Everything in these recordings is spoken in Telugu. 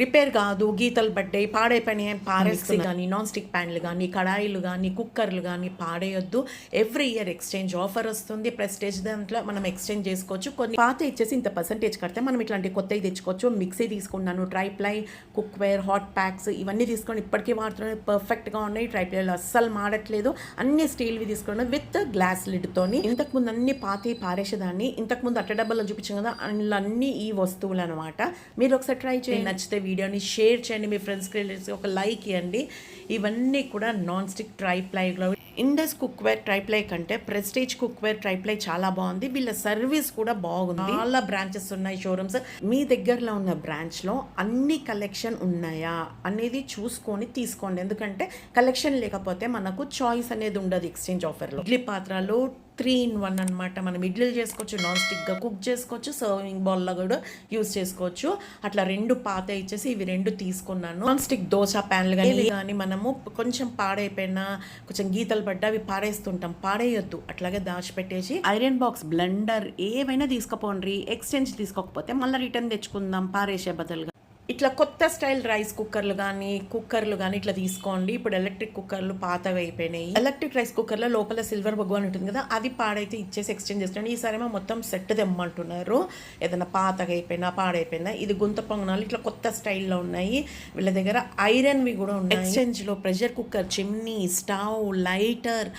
రిపేర్ కాదు గీతలు పడ్డాయి పాడైపోయినాయి పారేస్తాయి కానీ నాన్ స్టిక్ ప్యాన్లు కానీ కడాయిలు కానీ కుక్కర్లు కానీ పాడేయొద్దు. ఎవ్రీ ఇయర్ ఎక్స్చేంజ్ ఆఫర్ వస్తుంది. ప్రెస్టేజ్ దాంట్లో మనం ఎక్స్చేంజ్ చేసుకోవచ్చు. కొన్ని పాత ఇచ్చేసి ఇంత పర్సెంటేజ్ కడితే మనం ఇట్లాంటి కొత్తవి తెచ్చుకోవచ్చు. మిక్సీ తీసుకున్నాను ట్రైప్లై కుక్వేర్ హాట్ ప్యాక్స్ ఇవన్నీ తీసుకొని ఇప్పటికీ వాడుతున్నాయి పర్ఫెక్ట్గా ఉన్నాయి. ట్రైప్లైలు అస్సలు మాడట్లేదు. అన్ని స్టీల్వి తీసుకున్నాను విత్ గ్లాస్ లిడ్తోని ఇంతకుముందు అన్ని పాతి పారేసేదాన్ని. ఇంతకుముందు అట్ట డబ్బాలో చూపించాం కదా అందులో అన్ని ఈ వస్తువులు అనమాట మీరు ఒకసారి ట్రై చేయండి. నచ్చితే వీడియోని షేర్ చేయండి మీ ఫ్రెండ్స్కి రిలేటివ్స్కి ఒక లైక్ ఇవ్వండి. ఇవన్నీ కూడా నాన్ స్టిక్ ట్రైప్లైలో ఇండస్ కుక్వేర్ ట్రైప్లై కంటే ప్రెస్టేజ్ కుక్వేర్ ట్రైప్లై చాలా బాగుంది. వీళ్ళ సర్వీస్ కూడా బాగుంది. చాలా బ్రాంచెస్ ఉన్నాయి షోరూమ్స్ మీ దగ్గరలో ఉన్న బ్రాంచ్లో అన్ని కలెక్షన్ ఉన్నాయా అనేది చూసుకొని తీసుకోండి. ఎందుకంటే కలెక్షన్ లేకపోతే మనకు చాయిస్ అనేది ఉండదు ఎక్స్చేంజ్ ఆఫర్లో ఇడ్లీ పాత్రలు త్రీ ఇన్ వన్ అనమాట మనం ఇడ్లీలు చేసుకోవచ్చు నాన్ స్టిక్గా కుక్ చేసుకోవచ్చు సర్వింగ్ బౌల్లో కూడా యూస్ చేసుకోవచ్చు. అట్లా రెండు పాత ఇచ్చేసి ఇవి రెండు తీసుకున్నాను. నాన్ స్టిక్ దోశ ప్యాన్లు కానీ కానీ మనము కొంచెం పాడైపోయినా కొంచెం గీతలు పడ్డా అవి పాడేస్తుంటాం పాడేయొద్దు అట్లాగే దాచిపెట్టేసి ఐరన్ బాక్స్ బ్లెండర్ ఏవైనా తీసుకుపోండి ఎక్స్చేంజ్ తీసుకోకపోతే మళ్ళీ రిటర్న్ తెచ్చుకుందాం. పారేసే బదులుగా. ఇట్లా కొత్త స్టైల్ రైస్ కుక్కర్లు కానీ కుక్కర్లు కానీ ఇట్లా తీసుకోండి. ఇప్పుడు ఎలక్ట్రిక్ కుక్కర్లు పాతవి అయిపోయినాయి. ఎలక్ట్రిక్ రైస్ కుక్కర్లో లోపల సిల్వర్ భగవాన్ ఉంటుంది కదా అది పాడైతే ఇచ్చేసి ఎక్స్చేంజ్ చేస్తున్నాను ఈసారి మొత్తం సెట్ తెమ్మంటున్నారు. ఏదైనా పాతగా అయిపోయినా పాడైపోయినా ఇది గుంత పొంగనాలు ఇట్లా కొత్త స్టైల్లో ఉన్నాయి. వీళ్ళ దగ్గర ఐరన్వి కూడా ఉన్నాయి. ఎక్స్చేంజ్లో pressure cooker chimney stove lighter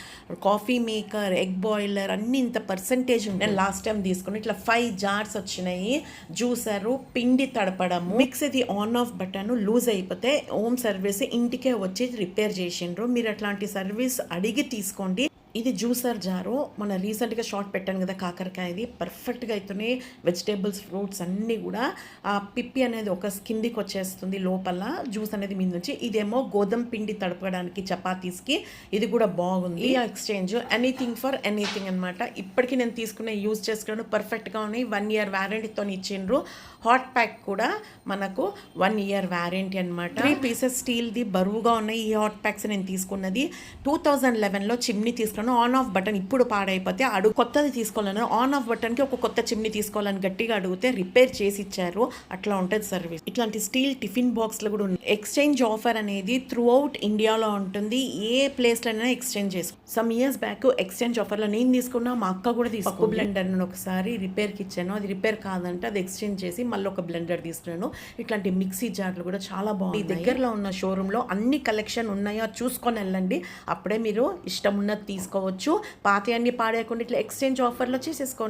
coffee maker egg boiler అన్ని ఇంత పర్సంటేజ్ ఉండే లాస్ట్ టైం తీసుకుని ఇట్లా ఫైవ్ జార్స్ వచ్చినాయి. జ్యూసరు పిండి తడపడము మిక్స్ ఇది ఆన్ ఆఫ్ బటన్ లూజ్ అయిపోతే హోమ్ సర్వీస్ ఇంటికే వచ్చి రిపేర్ చేసిండ్రు. మీరు అట్లాంటి సర్వీస్ అడిగి తీసుకోండి. ఇది జ్యూసర్ జారు. మన రీసెంట్గా షార్ట్ పెట్టాను కదా కాకరకాయది పర్ఫెక్ట్గా అయితేనే వెజిటేబుల్స్ ఫ్రూట్స్ అన్నీ కూడా ఆ పిప్పి అనేది ఒక కిందికి వచ్చేస్తుంది లోపల జ్యూస్ అనేది మీద నుంచి. ఇదేమో గోధుమ పిండి తడపడానికి చపాతీస్కి ఇది కూడా బాగుంది. ఎక్స్చేంజ్ ఎనీథింగ్ ఫర్ ఎనీథింగ్ అనమాట ఇప్పటికీ నేను తీసుకునే యూజ్ చేసుకున్నాను. పర్ఫెక్ట్గా ఉన్నాయి. వన్ ఇయర్ వ్యారంటీతో ఇచ్చిండ్రు. హాట్ ప్యాక్ కూడా మనకు వన్ ఇయర్ వ్యారంటీ అనమాట త్రీ పీసెస్ స్టీల్ది బరువుగా ఉన్నాయి. ఈ హాట్ ప్యాక్స్ నేను తీసుకున్నది. టూ థౌజండ్ లెవెన్లో చిమ్ని తీసుకున్నాను. ఆన్ ఆఫ్ బటన్ ఇప్పుడు పాడైపోతే అడుగు కొత్తది తీసుకోవాలని ఆన్ ఆఫ్ బటన్కి ఒక కొత్త చిమ్ని తీసుకోవాలని గట్టిగా అడిగితే రిపేర్ చేసి ఇచ్చారు. అట్లా ఉంటుంది సర్వీస్. ఇట్లాంటి స్టీల్ టిఫిన్ బాక్స్లు కూడా ఉన్నాయి. ఎక్స్చేంజ్ ఆఫర్ అనేది త్రూ అవుట్ ఇండియాలో ఉంటుంది. ఏ ప్లేస్లోనైనా ఎక్స్చేంజ్ చేసుకో సమ్ ఇయర్స్ బ్యాక్ ఎక్స్చేంజ్ ఆఫర్లో నేను తీసుకున్నా మా అక్క కూడా తీసుకు బ్లెండర్ నేను ఒకసారి రిపేర్కి ఇచ్చాను. అది రిపేర్ కాదంటే అది ఎక్స్చేంజ్ చేసి మళ్ళీ ఒక బ్లెండర్ తీసుకున్నాను. ఇట్లాంటి మిక్సీ జార్లు కూడా చాలా బాగుంది దగ్గరలో ఉన్న షోరూంలో అన్ని కలెక్షన్ ఉన్నాయో చూసుకొని వెళ్ళండి. అప్పుడే మీరు ఇష్టం ఉన్నది తీసుకోవచ్చు పాత అన్ని పాడేయకుండా ఇట్లా ఎక్స్చేంజ్ ఆఫర్లో చేసేసుకోండి.